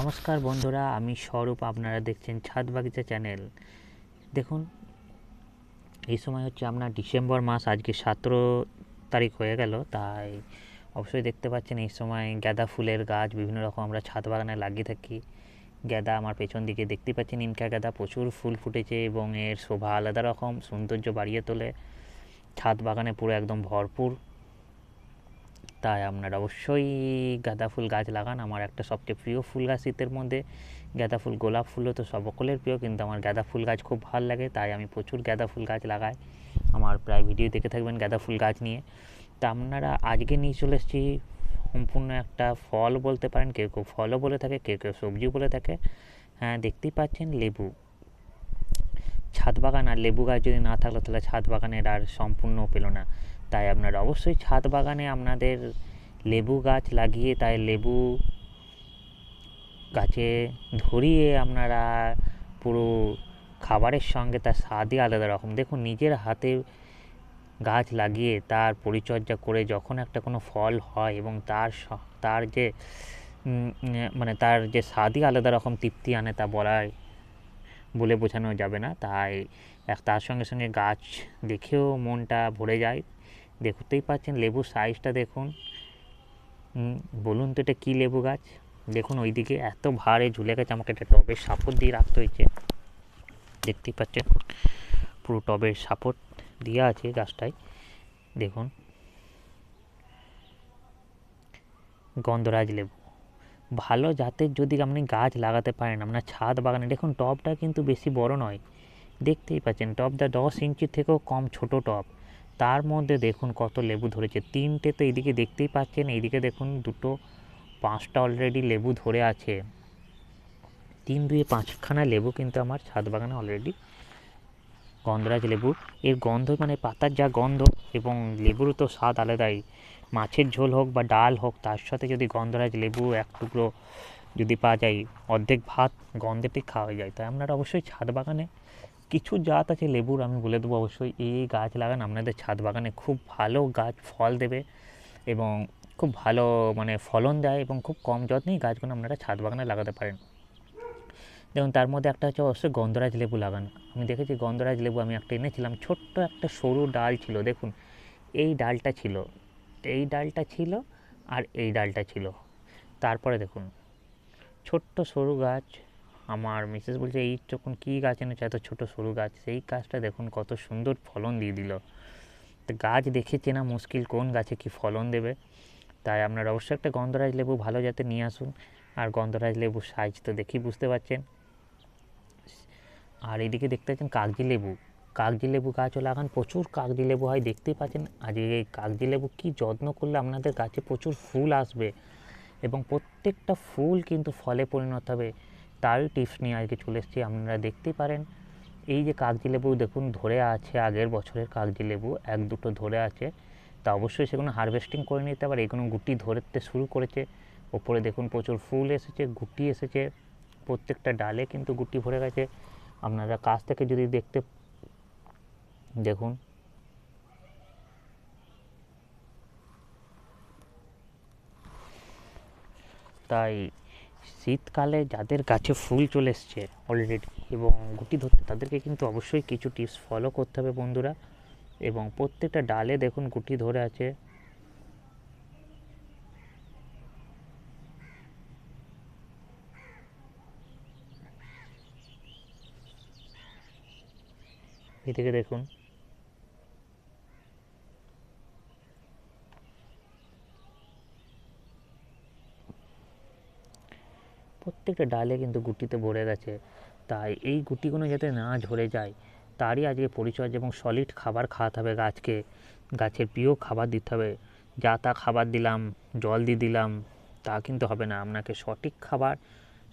নমস্কার বন্ধুরা, আমি স্বরূপ, আপনারা দেখছেন ছাদ বাগিচা চ্যানেল। দেখুন, এই সময় হচ্ছে আপনার ডিসেম্বর মাস, আজকে সতেরো তারিখ হয়ে গেল, তাই অবশ্যই দেখতে পাচ্ছেন এই সময় গাঁদা ফুলের গাছ, বিভিন্ন রকম আমরা ছাদ বাগানে লাগিয়ে থাকি। গাঁদা আমার পেছন দিকে দেখতে পাচ্ছেন, ইনকা গাঁদা প্রচুর ফুল ফুটেছে এবং এর শোভা আলাদা রকম, সৌন্দর্য বাড়িয়ে তোলে। ছাদ বাগানে পুরো একদম ভরপুর। তাই আপনারা অবশ্যই গাঁদা ফুল গাছ লাগান। আমার একটা সবচেয়ে প্রিয় ফুল গাছ শীতের মধ্যে। গাঁদা ফুল, গোলাপ ফুলও তো সকলের প্রিয়, কিন্তু আমার গাঁদা ফুল গাছ খুব ভালো লাগে, তাই আমি প্রচুর গাঁদা ফুল গাছ লাগাই। আমার প্রায় ভিডিও দেখে থাকবেন গাঁদা ফুল গাছ নিয়ে। তা আপনারা আজকে নিয়ে চলে এসেছি সম্পূর্ণ একটা ফল বলতে পারেন, কেউ কেউ ফলও বলে থাকে, কেউ কেউ সবজি বলে থাকে। হ্যাঁ দেখতেই পাচ্ছেন লেবু। ছাদ বাগান আর লেবু গাছ যদি না থাকল, তাহলে ছাদ বাগানের আর সম্পূর্ণ পেল না। তাই আপনারা অবশ্যই ছাদ বাগানে আপনাদের লেবু গাছ লাগিয়ে তাই লেবু গাছে ধরিয়ে আপনারা পুরো খাবারের সঙ্গে তার স্বাদই আলাদা রকম। দেখুন, নিজের হাতে গাছ লাগিয়ে তার পরিচর্যা করে যখন একটা কোনো ফল হয় এবং তার তার যে মানে তার যে স্বাদই আলাদা রকম তৃপ্তি আনে তা বলার বলে বোঝানো যাবে না। তাই এক- তার সঙ্গে সঙ্গে গাছ দেখেও মনটা ভরে যায়। দেখতেই পাচ্ছেন লেবুর সাইজটা দেখুন। বলুন তো এটা কী লেবু গাছ? দেখুন ওইদিকে এত ভারে ঝুলে গেছে, আমাকে একটা টবের সাপোর্ট দিয়ে রাখতে হয়েছে। দেখতেই পাচ্ছেন, পুরো টবের সাপোর্ট দেওয়া আছে গাছটায়। দেখুন। গন্ধরাজ লেবু। ভালো জাতের যদি আপনি গাছ লাগাতে পারেন, আপনার ছাদ বাগানে, দেখুন টবটা কিন্তু বেশি বড় নয়। দেখতেই পাচ্ছেন, টবটা দশ ইঞ্চির থেকেও কম ছোট টব। তার মধ্যে দেখুন কত লেবু ধরেছে। তিনটে তো এইদিকে দেখতেই পাচ্ছেন, এইদিকে দেখুন দুটো, পাঁচটা অলরেডি লেবু ধরে আছে। তিন দুয়ে পাঁচখানা লেবু কিন্তু আমার ছাদ বাগানে অলরেডি গন্ধরাজ লেবু। এর গন্ধ মানে পাতার যা গন্ধ এবং লেবুরও তো স্বাদ আলাদাই। মাছের ঝোল হোক বা ডাল হোক, তার সাথে যদি গন্ধরাজ লেবু এক টুকরো যদি পাওয়া যায়, অর্ধেক ভাত গন্ধেতেই খাওয়া যায়। তাই আপনারা অবশ্যই ছাদ বাগানে কিছু জাত আছে, লেবুর আমি বলে দেবো অবশ্যই। এই গাছ লাগান, আপনাদের ছাদ বাগানে খুব ভালো গাছ ফল দেবে এবং খুব ভালো মানে ফলন দেয় এবং খুব কম যত্নেই গাছগুলো আপনারা ছাদ বাগানে লাগাতে পারেন। দেখুন, তার মধ্যে একটা হচ্ছে অবশ্যই গন্ধরাজ লেবু লাগান। আমি দেখেছি গন্ধরাজ লেবু আমি একটা এনেছিলাম, ছোট্ট একটা সরু ডাল ছিল, দেখুন। এই ডালটা ছিল, এই ডালটা ছিল আর এই ডালটা ছিল। তারপরে দেখুন, ছোট্ট সরু গাছ আমার মিসেস বলছে, এই যখন কী গাছ এনেছে? এত ছোটো সরু গাছ। সেই গাছটা দেখুন কত সুন্দর ফলন দিয়ে দিল। তো গাছ দেখে চেনা মুশকিল, কোন গাছে কি ফলন দেবে? তাই আপনারা অবশ্যই একটা গন্ধরাজ লেবু ভালো যাতে নিয়ে আসুন। আর গন্ধরাজ লেবুর সাইজ তো দেখেই বুঝতে পারছেন। আর এদিকে দেখতে পাচ্ছেন কাগজি লেবু। কাগজি লেবু গাছও লাগান, প্রচুর কাগজি লেবু হয়। দেখতেই পাচ্ছেন আজকে এই কাগজি লেবু কী যত্ন করলে আপনাদের গাছে প্রচুর ফুল আসবে। এবং প্রত্যেকটা ফুল কিন্তু ফলে পরিণত হবে। তারই টিপস নিয়ে আজকে চলে এসেছি। আপনারা দেখতেই পারেন। এই যে কাগজি লেবু, দেখুন, ধরে আছে, আগের বছরের কাগজি লেবু, এক দুটো ধরে আছে। তা অবশ্যই সেগুলো হারভেস্টিং করে নিতে পারে। এগুলো গুটি ধরতে শুরু করেছে। ওপরে দেখুন, প্রচুর ফুল এসেছে, গুটি এসেছে। প্রত্যেকটা ডালে কিন্তু গুটি ভরে গেছে। আপনারা কাছ থেকে যদি দেখতে দেখুন। তাই শীতকালে যাদের গাছে ফুল চলে এসছে অলরেডি এবং গুটি ধরতে, তাদেরকে কিন্তু অবশ্যই কিছু টিপস ফলো করতে হবে বন্ধুরা। এবং প্রত্যেকটা ডালে দেখুন গুটি ধরে আছে। এদিকে দেখুন। প্রত্যেকটা ডালে কিন্তু গুটিতে ভরে গেছে। তাই এই গুটিগুলো যাতে না ঝরে যায়, তারই আজকে পরিচর্যা এবং সলিড খাবার খাওয়াতে হবে গাছকে। গাছের প্রিয় খাবার দিতে হবে। যা তা খাবার দিলাম, জল দিয়ে দিলাম, তা কিন্তু হবে না। আপনাকে সঠিক খাবার,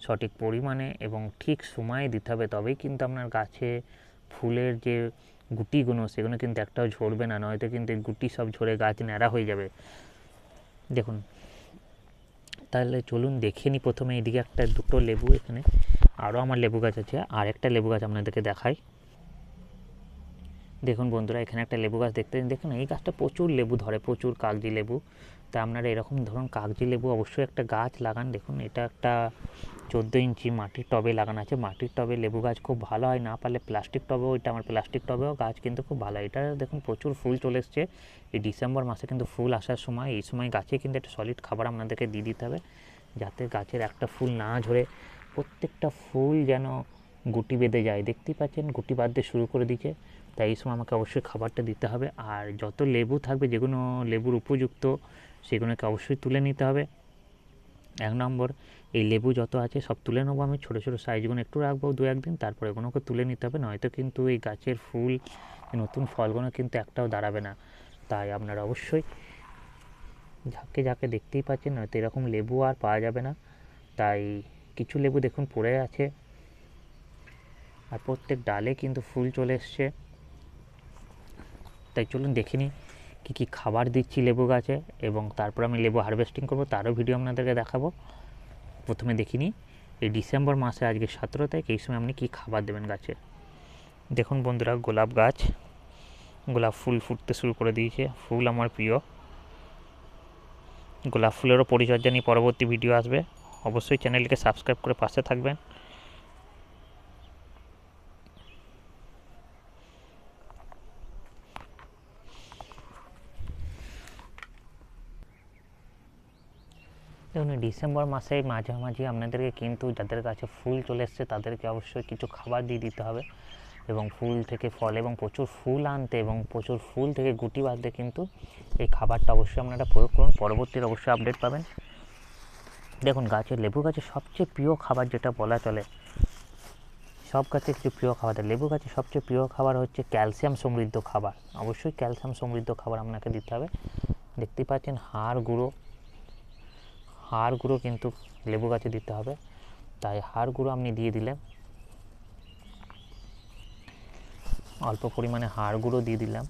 সঠিক পরিমাণে এবং ঠিক সময়ে দিতে হবে। তবেই কিন্তু আপনার গাছে ফুলের যে গুটিগুলো, সেগুলো কিন্তু একটাও ঝরবে না। নয়তো কিন্তু গুটি সব ঝরে গাছ ন্যাড়া হয়ে যাবে। দেখুন তাহলে চলুন দেখে নিই প্রথমে এদিকে একটা দুটো লেবু এখানে। আরও আমার লেবু গাছ আছে, আর একটা লেবু গাছ আপনাদেরকে দেখাই। দেখুন বন্ধুরা, এখানে একটা লেবু গাছ দেখতে দেখুন, এই গাছটা প্রচুর লেবু ধরে, প্রচুর কাগজি লেবু। তা আপনারা এরকম ধরুন কাগজি লেবু অবশ্যই একটা গাছ লাগান। দেখুন, এটা একটা চোদ্দ ইঞ্চি মাটির টবে লাগানো আছে। মাটির টবে লেবু গাছ খুব ভালো হয়, না পারলে প্লাস্টিক টবেও, এটা আমার প্লাস্টিক টবেও গাছ কিন্তু খুব ভালো এটা দেখুন, প্রচুর ফুল চলে এসছে। এই ডিসেম্বর মাসে কিন্তু ফুল আসার সময়, এই সময় গাছে কিন্তু একটা সলিড খাবার আপনাদেরকে দিয়ে দিতে হবে, যাতে গাছের একটা ফুল না ঝরে। প্রত্যেকটা ফুল যেন গুটি বেঁধে যায়। দেখতেই পাচ্ছেন, গুটি বাঁধতে শুরু করে দিচ্ছে তাই এই সময় আমাকে অবশ্যই খাবারটা দিতে হবে। আর যত লেবু থাকবে যেগুলো লেবুর উপযুক্ত সেগুলোকে অবশ্যই তুলে নিতে হবে। এক নম্বর, এই লেবু যত আছে সব তুলে নেব আমি। ছোটো ছোটো সাইজগুলো একটু রাখব দু একদিন, তারপর এগুলোকে তুলে নিতে হবে। নয়তো কিন্তু এই গাছের ফুল নতুন ফলগুলো কিন্তু একটাও দাঁড়াবে না। তাই আপনারা অবশ্যই ঝাঁকে ঝাঁকে দেখতেই পাচ্ছেন, নয়তো এরকম লেবু আর পাওয়া যাবে না। তাই কিছু লেবু দেখুন পড়ে আছে। আর প্রত্যেক ডালে কিন্তু ফুল চলে এসছে। তাই চলুন দেখে নিই। কী কী খাবার দিচ্ছি লেবু গাছে এবং তারপর আমি লেবু হারভেস্টিং করব, তারও ভিডিও আপনাদেরকে দেখাবো। প্রথমে দেখিনি এই ডিসেম্বর মাসে আজকে সতেরো তারিখ, এই সময় আপনি কী খাবার দেবেন গাছে? দেখুন বন্ধুরা, গোলাপ গাছ, গোলাপ ফুল ফুটতে শুরু করে দিয়েছে, ফুল আমার প্রিয়। গোলাপ ফুলেরও পরিচর্যা নিয়ে পরবর্তী ভিডিও আসবে। অবশ্যই চ্যানেলকে সাবস্ক্রাইব করে পাশে থাকবেন। ডিসেম্বর মাসে মাঝামাঝি আপনাদেরকে কিন্তু যাদের কাছে ফুল চলে এসছে, তাদেরকে অবশ্যই কিছু খাবার দিয়ে দিতে হবে। এবং ফুল থেকে ফল এবং প্রচুর ফুল আনতে এবং প্রচুর ফুল থেকে গুটি বাঁধতে কিন্তু এই খাবারটা অবশ্যই আপনারা প্রয়োগ করুন। পরবর্তীর অবশ্যই আপডেট পাবেন। দেখুন গাছের লেবু গাছের সবচেয়ে প্রিয় খাবার যেটা বলা চলে, সব গাছের কিছু প্রিয় খাবার। লেবু গাছের সবচেয়ে প্রিয় খাবার হচ্ছে ক্যালসিয়াম সমৃদ্ধ খাবার। অবশ্যই ক্যালসিয়াম সমৃদ্ধ খাবার আপনাকে দিতে হবে। দেখতেই পাচ্ছেন, হাড় গুঁড়ো হাড় গুঁড়ো কিন্তু লেবু গাছে দিতে হবে। তাই হাড় গুঁড়ো আপনি দিয়ে দিলেন অল্প পরিমাণে হাড় গুঁড়ো দিয়ে দিলাম।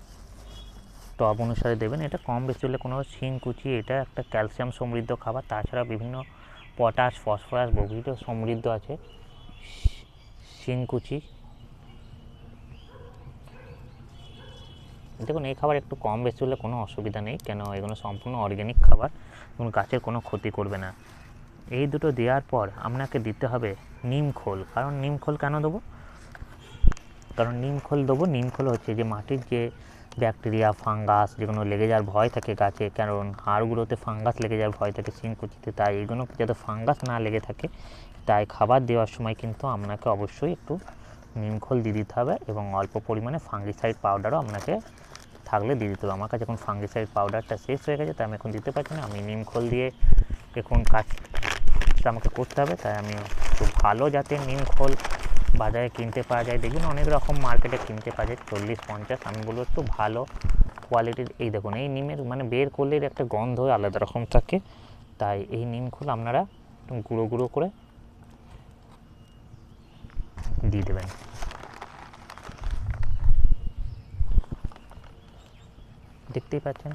টব অনুসারে দেবেন। এটা কম বেশি হলে কোনো শিং, কুচি, এটা একটা ক্যালসিয়াম সমৃদ্ধ খাবার। তাছাড়া বিভিন্ন পটাশ, ফসফরাস বিভিন্ন সমৃদ্ধ আছে। শিংকুচি দেখুন, এই খাবার একটু কম বেশি হলে কোনো অসুবিধা নেই, কেন এগুলো সম্পূর্ণ অর্গ্যানিক খাবার, এবং গাছের কোনো ক্ষতি করবে না। এই দুটো দেওয়ার পর আপনাকে দিতে হবে নিম খোল। কারণ নিম খোল কেন দেবো? কারণ নিম খোল দেবো, নিম খোল হচ্ছে যে মাটির যে ব্যাকটেরিয়া ফাঙ্গাস যেগুলো লেগে যাওয়ার ভয় থাকে গাছে, কারণ হাড়গুলোতে ফাঙ্গাস লেগে যাওয়ার ভয় থাকে শিংকুচিতে তাই এগুলো যাতে ফাঙ্গাস না লেগে থাকে, তাই খাবার দেওয়ার সময় কিন্তু আপনাকে অবশ্যই একটু নিমখোল দিয়ে দিতে হবে, এবং অল্প পরিমাণে ফাঙ্গিসাইড পাউডারও আপনাকে থাকলে দিয়ে দিতে হবে। আমার কাছে এখন ফাঙ্গিসাইড পাউডারটা শেষ হয়ে গেছে, তাই আমি এখন দিতে পারছি না। আমি নিমখোল দিয়ে এখন কাজটা আমাকে করতে হবে, তাই আমি একটু ভালো জাতের নিমখোল বাজারে কিনতে পাওয়া যায়। দেখুন, অনেক রকম মার্কেটে কিনতে পাওয়া যায়, চল্লিশ, পঞ্চাশ, আমি বলব একটু ভালো কোয়ালিটির এই দেখুন, এই নিমের মানে বের করলে একটা গন্ধ আলাদা রকম থাকে। তাই এই নিমখোল আপনারা গুঁড়ো গুঁড়ো করে দিয়ে দেবেন। দেখতেই পাচ্ছেন।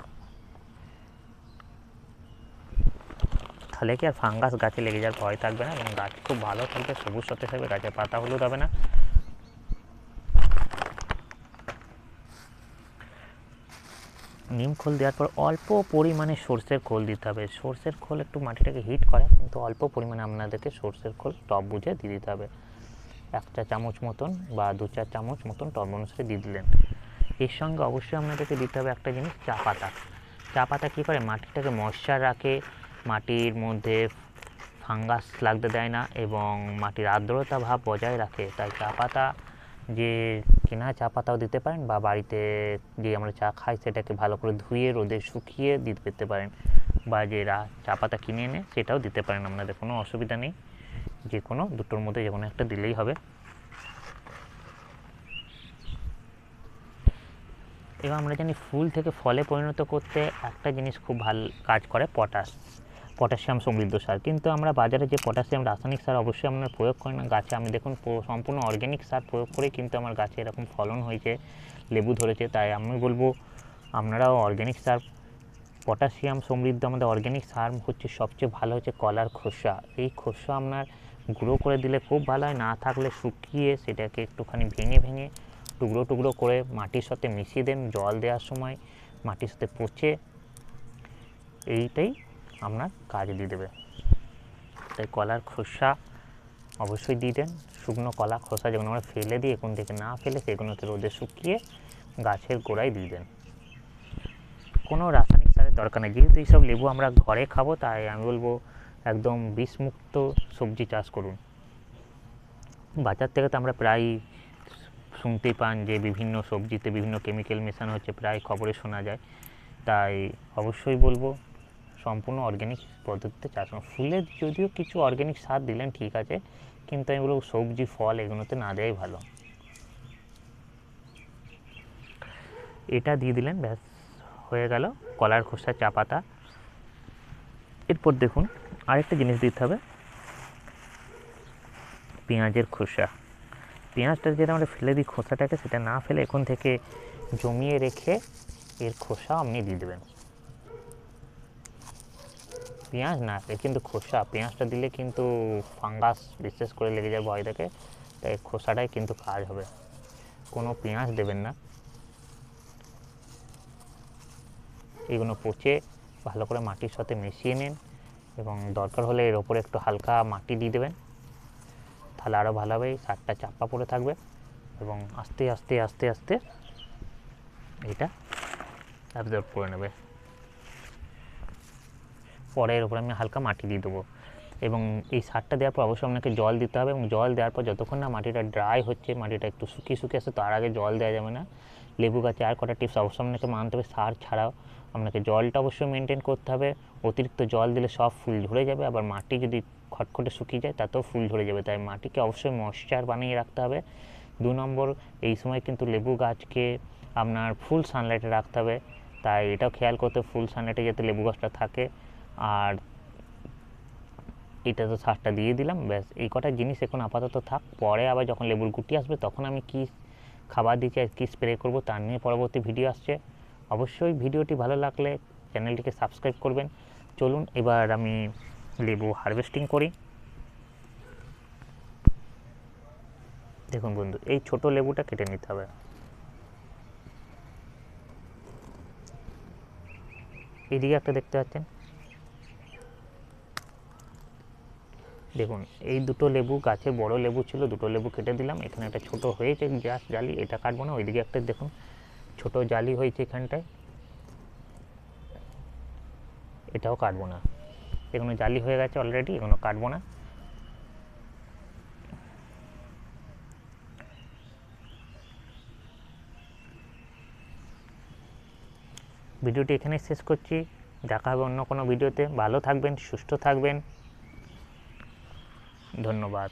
তাহলে কি আর ফাঙ্গাস গাছে লেগে যাওয়ার ভয় থাকবে না? এবং গাছ খুব ভালো থাকবে, সবুজ সতেজ থাকবে গাছের পাতা হলুদ হবে না। নিম খোল দেওয়ার পর অল্প পরিমাণে সর্ষের খোল দিতে হবে। সর্ষের খোল একটু মাটিটাকে হিট করে কিন্তু অল্প পরিমাণে আপনাদেরকে সর্ষের খোল টপ বুঝে দিয়ে দিতে হবে। এক চা চামচ মতন বা দু চার চামচ মতন টপ অনুসারে দিয়ে দিলেন। এর সঙ্গে অবশ্যই আপনাদেরকে দিতে হবে একটা জিনিস, চা পাতা। চা পাতা কী করে? মাটিটাকে ময়শ্চার রাখে, মাটির মধ্যে ফাঙ্গাস লাগতে দেয় না এবং মাটির আর্দ্রতা ভাব বজায় রাখে। তাই চা পাতা যে কেনা চা পাতাও দিতে পারেন বা বাড়িতে যে আমরা চা খাই সেটাকে ভালো করে ধুয়ে, রোদে শুকিয়ে দিতে পেতে পারেন বা যে চা পাতা কিনে এনে সেটাও দিতে পারেন। আপনাদের কোনো অসুবিধা নেই যে কোনো দুটোর মধ্যে যে কোনো একটা দিলেই হবে। এবার আমরা জানি ফুল থেকে ফলে পরিণত করতে একটা জিনিস খুব ভালো কাজ করে পটাশ। পটাশিয়াম সমৃদ্ধ সার। কিন্তু আমরা বাজারে যে পটাশিয়াম, রাসায়নিক সার অবশ্যই আমরা প্রয়োগ করি না। গাছে আমি দেখুন সম্পূর্ণ অর্গ্যানিক সার প্রয়োগ করে, কিন্তু আমার গাছে এরকম ফলন হয়েছে, লেবু ধরেছে, তাই আমি বলব আপনারাও অর্গ্যানিক সার, পটাশিয়াম সমৃদ্ধ আমাদের অর্গ্যানিক সার হচ্ছে সবচেয়ে ভালো হচ্ছে কলার খোসা। এই খোসা আপনার গুঁড়ো করে দিলে খুব ভালো হয়, না থাকলে শুকিয়ে সেটাকে একটুখানি ভেঙে ভেঙে টুকরো টুকরো করে মাটির সাথে মিশিয়ে দেন, জল দেওয়ার সময় মাটির সাথে পচে এইটাই আপনার কাজ দিয়ে দেবে। তাই কলার খোসা অবশ্যই দিয়ে দেন, শুকনো কলা খোসা যেগুলো আমরা ফেলে দিই, এখন থেকে না ফেলে সেগুলোকে রোদে শুকিয়ে গাছের গোড়ায় দিয়ে দেন। কোনো রাসায়নিক সারের দরকার নেই, যেহেতু এইসব লেবু আমরা ঘরে খাব, তাই আমি বলব একদম বিষমুক্ত সবজি চাষ করুন। বাজার থেকে তো আমরা প্রায় শুনতেই পান যে বিভিন্ন সবজিতে বিভিন্ন কেমিক্যাল মেশানো হচ্ছে, প্রায় খবরে শোনা যায়। তাই অবশ্যই বলব, সম্পূর্ণ অর্গ্যানিক পদ্ধতিতে চাষ করুন। ফুলের যদিও কিছু অর্গ্যানিক সার দিলেন, ঠিক আছে, কিন্তু আমি বলব সবজি, ফল এগুলোতে না দেওয়াই ভালো। এটা দিয়ে দিলেন, ব্যাস, হয়ে গেল। কলার খোসা, চা পাতা। এরপর দেখুন, আরেকটা জিনিস দিতে হবে, পেঁয়াজের খোসা। পেঁয়াজটা যেটা আমরা ফেলে দিই খোসাটাকে, সেটা না ফেলে এখন থেকে জমিয়ে রেখে এর খোসা আপনি দিয়ে দেবেন। পেঁয়াজ না কিন্তু খোসা। পেঁয়াজটা দিলে কিন্তু ফাঙ্গাস বিশেষ করে লেগে যায় ভয় থেকে তাই খোসাটাই কিন্তু কাজ হবে। কোনো পেঁয়াজ দেবেন না। এগুলো পচে ভালো করে মাটির সাথে মিশিয়ে নিন এবং দরকার হলে এর ওপরে একটু হালকা মাটি দিয়ে দেবেন। তাহলে আরও ভালোভাবে সারটা চাপা পড়ে থাকবে। এবং আস্তে আস্তে আস্তে আস্তে এটা অ্যাবজর্ব করে নেবে। পরে এর উপরে আমি হালকা মাটি দিয়ে দেবো। এবং এই সারটা দেওয়ার পর অবশ্যই আপনাকে জল দিতে হবে এবং জল দেওয়ার পর যতক্ষণ না মাটিটা ড্রাই হচ্ছে, মাটিটা একটু শুকিয়ে শুকিয়ে আসে তার আগে জল দেওয়া যাবে না। লেবু গাছে আর কটা টিপস অবশ্যই আপনাকে মানতে হবে, সার ছাড়াও আপনাকে জলটা অবশ্যই মেনটেন করতে হবে। অতিরিক্ত জল দিলে সব ফুল ঝরে যাবে, আবার মাটি যদি খটখটে শুকিয়ে যায়, তাতেও ফুল ঝরে যাবে। তাই মাটিকে অবশ্যই ময়েশ্চার বানিয়ে রাখতে হবে। দু নম্বর, এই সময় কিন্তু লেবু গাছকে আপনার ফুল সানলাইটে রাখতে হবে। তাই এটাও খেয়াল করতে ফুল সানলাইটে যাতে লেবু গাছটা থাকে। আর এটা তো সারটা দিয়ে দিলাম, ব্যাস। এই কটা জিনিস এখন আপাতত থাক। পরে আবার যখন লেবুর গুটি আসবে, তখন আমি কি খাবার দিচ্ছি আর কী স্প্রে করব তার নিয়ে পরবর্তী ভিডিও আসছে। অবশ্যই ভিডিওটি ভালো লাগলে চ্যানেলটিকে সাবস্ক্রাইব করবেন। চলুন, এবার আমি লেবু হারভেস্টিং করি। দেখুন বন্ধু, এই ছোট লেবুটা কেটে নিতে হবে। এইদিকে একটা দেখতে পাচ্ছেন। দেখুন, এই দুটো লেবু গাছে বড় লেবু ছিল, দুটো লেবু কেটে দিলাম। এখানে একটা ছোট হয়েছে জাস্ট জালি, এটা কাটবো না, ওইদিকে একটা দেখুন, ছোট জালি হয়েছে এখানটায়। এটাও কাটবো না। এগুলো জালি হয়ে গেছে অলরেডি এগুলো কাটবো না। ভিডিওটি এখানেই শেষ করছি। দেখা হবে অন্য কোনো ভিডিওতে। ভালো থাকবেন, সুস্থ থাকবেন। ধন্যবাদ।